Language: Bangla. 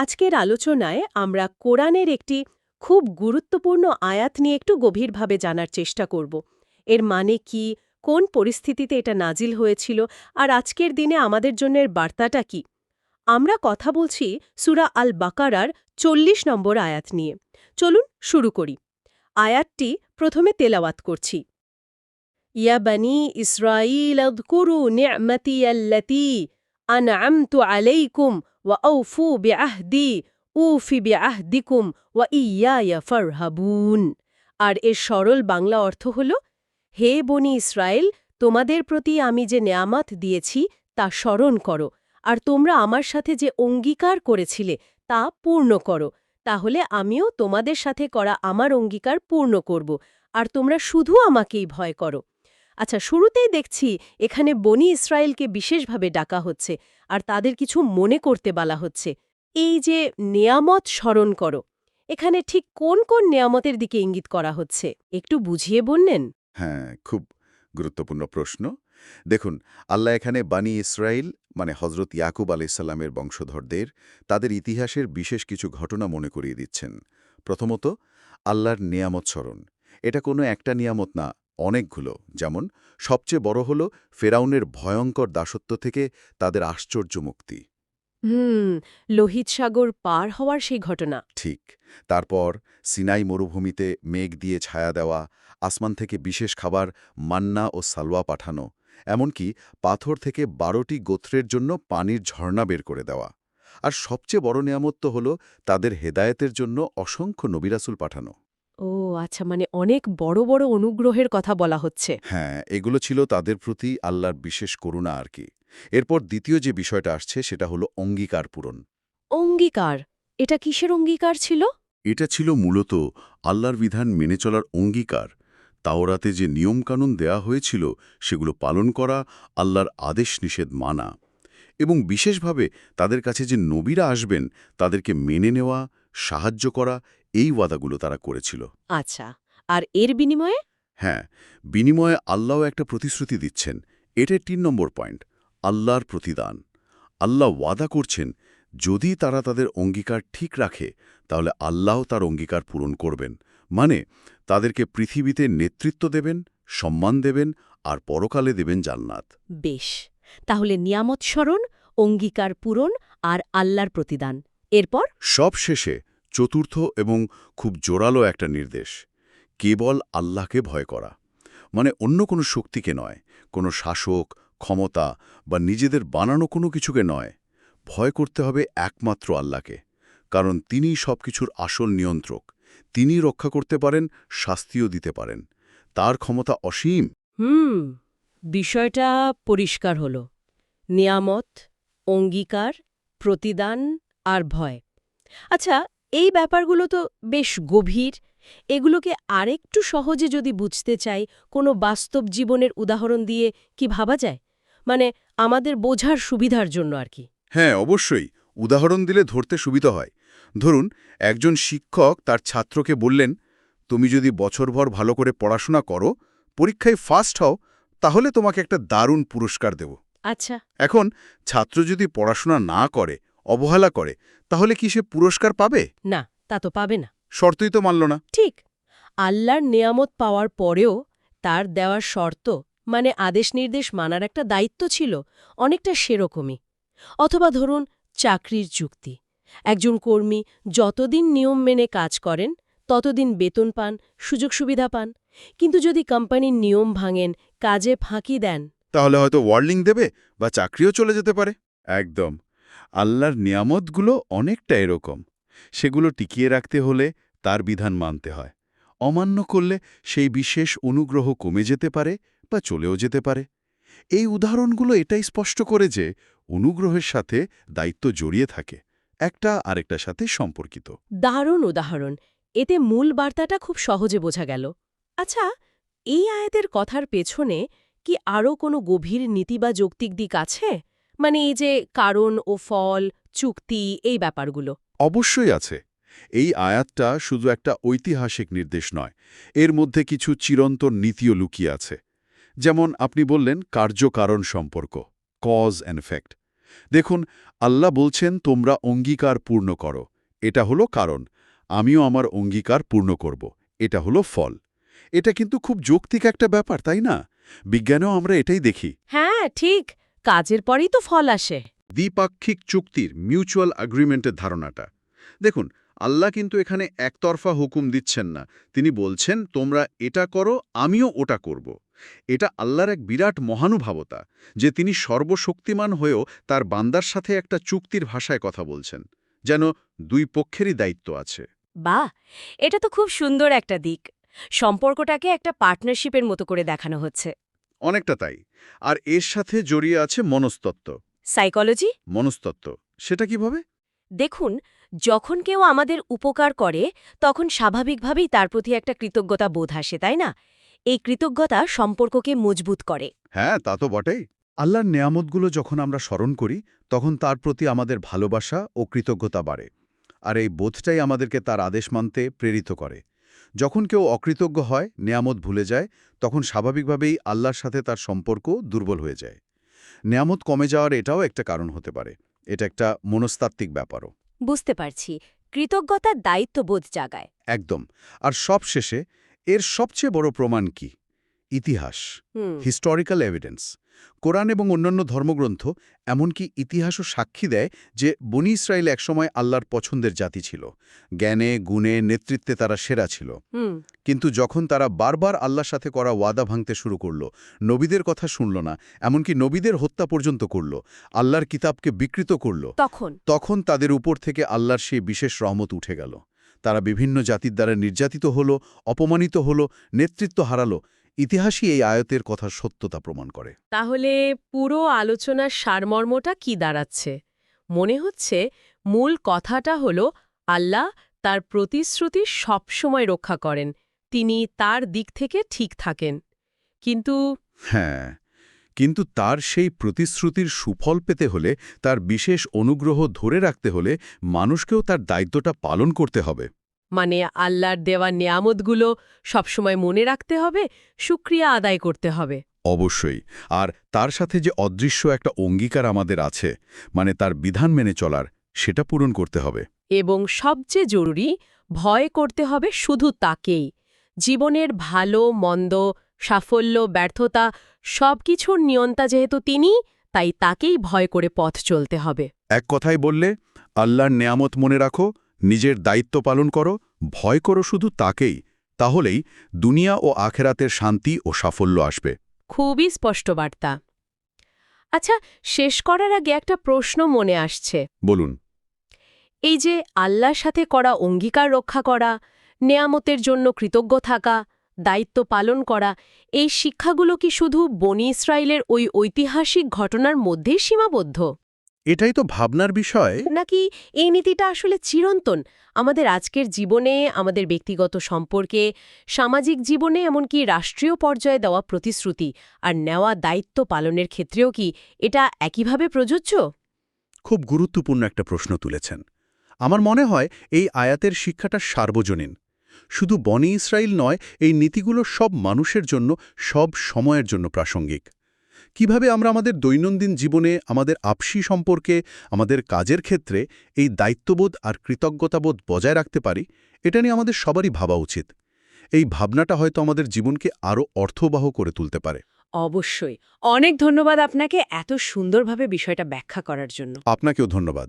আজকের আলোচনায় আমরা কোরআনের একটি খুব গুরুত্বপূর্ণ আয়াত নিয়ে একটু গভীরভাবে জানার চেষ্টা করব। এর মানে কি? কোন পরিস্থিতিতে এটা নাজিল হয়েছিল? আর আজকের দিনে আমাদের জন্যের বার্তাটা কি? আমরা কথা বলছি সুরা আল বাকারার চল্লিশ নম্বর আয়াত নিয়ে। চলুন শুরু করি। আয়াতটি প্রথমে তেলাওয়াত করছি। ইয়া বানি ইসরাইল আযকুরু নি'মাতি আল্লাতী আন'আমতু আলাইকুম ওয়া আউফু বিআহদি উফি বিআহদিকুম ওয়া ইয়ায়া ফারহাবুন আর এর সরল বাংলা অর্থ হল, হে বনি ইসরায়েল, তোমাদের প্রতি আমি যে নেয়ামত দিয়েছি, তা স্মরণ করো। আর তোমরা আমার সাথে যে অঙ্গীকার করেছিলে, তা পূর্ণ করো। তাহলে আমিও তোমাদের সাথে করা আমার অঙ্গীকার পূর্ণ করব। আর তোমরা শুধু আমাকেই ভয় করো। আচ্ছা শুরুতেই দেখছি এখানে বনি ইসরায়েলকে বিশেষভাবে ডাকা হচ্ছে আর তাদের কিছু মনে করতে বলা হচ্ছে। এই যে নেয়ামত স্মরণ করো, এখানে ঠিক কোন কোন নেয়ামতের দিকে ইঙ্গিত করা হচ্ছে? একটু বুঝিয়ে বললেন? হ্যাঁ খুব গুরুত্বপূর্ণ প্রশ্ন। দেখুন, আল্লাহ এখানে বানি ইসরায়েল মানে হজরত ইয়াকুব আলাইসাল্লামের বংশধরদের, তাদের ইতিহাসের বিশেষ কিছু ঘটনা মনে করিয়ে দিচ্ছেন। প্রথমত, আল্লাহর নিয়ামত স্মরণ। এটা কোনো একটা নিয়ামত না অনেকগুলো যেমন সবচেয়ে বড় হল ফেরাউনের ভয়ঙ্কর দাসত্ব থেকে তাদের আশ্চর্য মুক্তি। হুম লোহিত সাগর পার হওয়ার সেই ঘটনা। ঠিক তারপর সিনাই মরুভূমিতে মেঘ দিয়ে ছায়া দেওয়া আসমান থেকে বিশেষ খাবার মান্না ও সালওয়া পাঠানো এমনকি পাথর থেকে বারোটি গোত্রের জন্য পানির ঝর্ণা বের করে দেওয়া। আর সবচেয়ে বড় নিয়ামত তো হল তাদের হেদায়েতের জন্য অসংখ্য নবিরাসুল পাঠানো। ও আচ্ছা মানে অনেক বড় বড় অনুগ্রহের কথা বলা হচ্ছে। হ্যাঁ এগুলো ছিল তাদের প্রতি আল্লাহর বিশেষ করুণা আর কি। এরপর দ্বিতীয় যে বিষয়টা আসছে সেটা হলো অঙ্গীকার পূরণ। অঙ্গীকার? এটা কিসের অঙ্গীকার ছিল? এটা ছিল মূলত আল্লাহর বিধান মেনে চলার অঙ্গীকার। তাওরাতে যে নিয়মকানুন দেয়া হয়েছিল সেগুলো পালন করা আল্লাহর আদেশ নিষেধ মানা। এবং বিশেষভাবে তাদের কাছে যে নবীরা আসবেন তাদেরকে মেনে নেওয়া সাহায্য করা এই ওয়াদাগুলো তারা করেছিল। আচ্ছা আর এর বিনিময়ে? হ্যাঁ বিনিময়ে আল্লাহ একটা প্রতিশ্রুতি দিচ্ছেন। এটাই তিন নম্বর পয়েন্ট আল্লাহর প্রতিদান। আল্লাহ ওয়াদা করছেন যদি তারা তাদের অঙ্গীকার ঠিক রাখে তাহলে আল্লাহ তার অঙ্গীকার পূরণ করবেন। মানে তাদেরকে পৃথিবীতে নেতৃত্ব দেবেন সম্মান দেবেন আর পরকালে দেবেন জান্নাত। বেশ তাহলে নিয়ামত স্মরণ অঙ্গীকার পূরণ আর আল্লাহর প্রতিদান। এরপর? সব শেষে চতুর্থ এবং খুব জোরালো একটা নির্দেশ কেবল আল্লাহকে ভয় করা। মানে অন্য কোনো শক্তিকে নয় কোনো শাসক ক্ষমতা বা নিজেদের বানানো কোনো কিছুকে নয়। ভয় করতে হবে একমাত্র আল্লাহকে কারণ তিনিই সব কিছুর আসল নিয়ন্ত্রক। তিনি রক্ষা করতে পারেন শাস্তিও দিতে পারেন। তার ক্ষমতা অসীম। হুম বিষয়টা পরিষ্কার হল। নিয়ামত অঙ্গীকার প্রতিদান আর ভয়। আচ্ছা এই ব্যাপারগুলো তো বেশ গভীর। এগুলোকে আরেকটু সহজে যদি বুঝতে চাই কোনো বাস্তব জীবনের উদাহরণ দিয়ে কি ভাবা যায়? মানে আমাদের বোঝার সুবিধার জন্য আর কি। হ্যাঁ অবশ্যই। উদাহরণ দিলে ধরতে সুবিধা হয়। ধরুন একজন শিক্ষক তার ছাত্রকে বললেন তুমি যদি বছরভর ভালো করে পড়াশোনা করো পরীক্ষায় ফার্স্ট হও তাহলে তোমাকে একটা দারুণ পুরস্কার দেব। আচ্ছা। এখন ছাত্র যদি পড়াশোনা না করে অবহেলা করে তাহলে কি সে পুরস্কার পাবে? না তা তো পাবে না। শর্তই তো মানল না। ঠিক। আল্লাহর নিয়ামত পাওয়ার পরেও তার দেওয়ার শর্ত মানে আদেশ নির্দেশ মানার একটা দায়িত্ব ছিল অনেকটা সেরকমই। অথবা ধরুন চাকরির চুক্তি একজন কর্মী যতদিন নিয়ম মেনে কাজ করেন ততদিন বেতন পান সুযোগ সুবিধা পান। কিন্তু যদি কোম্পানির নিয়ম ভাঙেন কাজে ফাঁকি দেন। তাহলে হয়তো ওয়ার্নিং দেবে বা চাকরিও চলে যেতে পারে। একদম। আল্লাহর নিয়ামতগুলো অনেকটা এরকম। সেগুলো টিকিয়ে রাখতে হলে তার বিধান মানতে হয়। অমান্য করলে সেই বিশেষ অনুগ্রহ কমে যেতে পারে বা চলেও যেতে পারে। এই উদাহরণগুলো এটাই স্পষ্ট করে যে অনুগ্রহের সাথে দায়িত্ব জড়িয়ে থাকে, একটা আরেকটার সাথে সম্পর্কিত। দারুণ উদাহরণ। এতে মূল বার্তাটা খুব সহজে বোঝা গেল। আচ্ছা এই আয়াতের কথার পেছনে কি আরও কোনো গভীর নীতি বা যৌক্তিক দিক আছে? মানে এই যে কারণ ও ফল চুক্তি এই ব্যাপারগুলো। অবশ্যই আছে। এই আয়াতটা শুধু একটা ঐতিহাসিক নির্দেশ নয় এর মধ্যে কিছু চিরন্তন নীতিও লুকিয়ে আছে। যেমন আপনি বললেন কার্যকারণ সম্পর্ক কজ অ্যান্ড এফেক্ট দেখুন আল্লাহ বলছেন তোমরা অঙ্গীকার পূর্ণ করো। এটা হলো কারণ। আমিও আমার অঙ্গীকার পূর্ণ করব। এটা হলো ফল। এটা কিন্তু খুব যৌক্তিক একটা ব্যাপার তাই না? বিজ্ঞানেও আমরা এটাই দেখি। হ্যাঁ ঠিক। কাজের পরেই তো ফল আসে। দ্বিপাক্ষিক চুক্তির মিউচুয়াল অ্যাগ্রিমেন্টের ধারণাটা। দেখুন আল্লাহ কিন্তু এখানে একতরফা হুকুম দিচ্ছেন না। তিনি বলছেন তোমরা এটা করো আমিও ওটা করব। এটা আল্লাহর এক বিরাট মহানুভাবতা যে তিনি সর্বশক্তিমান হয়েও তার বান্দার সাথে একটা চুক্তির ভাষায় কথা বলছেন যেন দুই পক্ষেরই দায়িত্ব আছে। বাহ! এটা তো খুব সুন্দর একটা দিক। সম্পর্কটাকে একটা পার্টনারশিপের মতো করে দেখানো হচ্ছে। অনেকটা তাই। আর এর সাথে জড়িয়ে আছে মনস্তত্ত্ব। সাইকোলজি? মনস্তত্ত্ব। সেটা কীভাবে? দেখুন যখন কেউ আমাদের উপকার করে তখন স্বাভাবিকভাবেই তার প্রতি একটা কৃতজ্ঞতা বোধ আসে তাই না? এই কৃতজ্ঞতা সম্পর্ককে মজবুত করে। হ্যাঁ তা তো বটেই। আল্লাহর নেয়ামতগুলো যখন আমরা স্মরণ করি তখন তার প্রতি আমাদের ভালোবাসা ও কৃতজ্ঞতা বাড়ে। আর এই বোধটাই আমাদেরকে তার আদেশ মানতে প্রেরিত করে। যখন কেউ অকৃতজ্ঞ হয় নেয়ামত ভুলে যায় তখন স্বাভাবিকভাবেই আল্লাহর সাথে তার সম্পর্ক দুর্বল হয়ে যায়। নেয়ামত কমে যাওয়ার এটাও একটা কারণ হতে পারে। এটা একটা মনস্তাত্ত্বিক ব্যাপারও। বুঝতে পারছি। কৃতজ্ঞতার দায়িত্ববোধ জাগায়। একদম। আর সবশেষে এর সবচেয়ে বড় প্রমাণ কি? ইতিহাস। হিস্টোরিক্যাল এভিডেন্স কোরআন এবং অন্যান্য ধর্মগ্রন্থ এমনকি ইতিহাসও সাক্ষী দেয় যে বনি ইসরায়েল একসময় আল্লাহর পছন্দের জাতি ছিল। জ্ঞানে গুণে নেতৃত্বে তারা সেরা ছিল। কিন্তু যখন তারা বারবার আল্লাহর সাথে করা ওয়াদা ভাঙতে শুরু করল নবীদের কথা শুনল না এমনকি নবীদের হত্যা পর্যন্ত করল আল্লাহর কিতাবকে বিকৃত করল তখন? তখন তাদের উপর থেকে আল্লাহর সেই বিশেষ রহমত উঠে গেল। তারা বিভিন্ন জাতির দ্বারা নির্যাতিত হল অপমানিত হল নেতৃত্ব হারালো ইতিহাসই এই আয়তের কথা সত্যতা প্রমাণ করে। তাহলে পুরো আলোচনার সারমর্মটা কি দাঁড়াচ্ছে? মনে হচ্ছে মূল কথাটা হলো আল্লাহ তার প্রতিশ্রুতি সবসময় রক্ষা করেন তিনি তার দিক থেকে ঠিক থাকেন। কিন্তু হ্যাঁ কিন্তু তার সেই প্রতিশ্রুতির সুফল পেতে হলে তার বিশেষ অনুগ্রহ ধরে রাখতে হলে মানুষকেও তার দায়িত্বটা পালন করতে হবে। মানে আল্লাহর দেওয়া নিয়ামতগুলো সবসময় মনে রাখতে হবে সুক্রিয়া আদায় করতে হবে। অবশ্যই। আর তার সাথে যে অদৃশ্য একটা অঙ্গীকার আমাদের আছে মানে তার বিধান মেনে চলার সেটা পূরণ করতে হবে। এবং সবচেয়ে জরুরি ভয় করতে হবে শুধু তাকেই। জীবনের ভালো মন্দ সাফল্য ব্যর্থতা সবকিছুর নিয়ন্তা যেহেতু তিনি তাই তাকেই ভয় করে পথ চলতে হবে। এক কথায় বললে আল্লাহর নেয়ামত মনে রাখো নিজের দায়িত্ব পালন করো ভয় করো শুধু তাকেই তাহলেই দুনিয়া ও আখেরাতের শান্তি ও সাফল্য আসবে। খুবই স্পষ্ট বার্তা। আচ্ছা শেষ করার আগে একটা প্রশ্ন মনে আসছে। বলুন। এই যে আল্লাহর সাথে করা অঙ্গীকার রক্ষা করা নেয়ামতের জন্য কৃতজ্ঞ থাকা দায়িত্ব পালন করা এই শিক্ষাগুলো কি শুধু বনি ইসরায়েলের ওই ঐতিহাসিক ঘটনার মধ্যেই সীমাবদ্ধ? এটাই তো ভাবনার বিষয়। নাকি এই নীতিটা আসলে চিরন্তন? আমাদের আজকের জীবনে আমাদের ব্যক্তিগত সম্পর্কে সামাজিক জীবনে এমনকি রাষ্ট্রীয় পর্যায়ে দেওয়া প্রতিশ্রুতি আর নেওয়া দায়িত্ব পালনের ক্ষেত্রেও কি এটা একইভাবে প্রযোজ্য? খুব গুরুত্বপূর্ণ একটা প্রশ্ন তুলেছেন। আমার মনে হয় এই আয়াতের শিক্ষাটা সার্বজনীন। শুধু বনি ইসরায়েল নয় এই নীতিগুলো সব মানুষের জন্য সব সময়ের জন্য প্রাসঙ্গিক। কীভাবে আমরা আমাদের দৈনন্দিন জীবনে আমাদের আপসি সম্পর্কে আমাদের কাজের ক্ষেত্রে এই দায়িত্ববোধ আর কৃতজ্ঞতাবোধ বজায় রাখতে পারি এটা নিয়ে আমাদের সবারই ভাবা উচিত। এই ভাবনাটা হয়তো আমাদের জীবনকে আরও অর্থবাহ করে তুলতে পারে। অবশ্যই। অনেক ধন্যবাদ আপনাকে এত সুন্দরভাবে বিষয়টা ব্যাখ্যা করার জন্য। আপনাকেও ধন্যবাদ।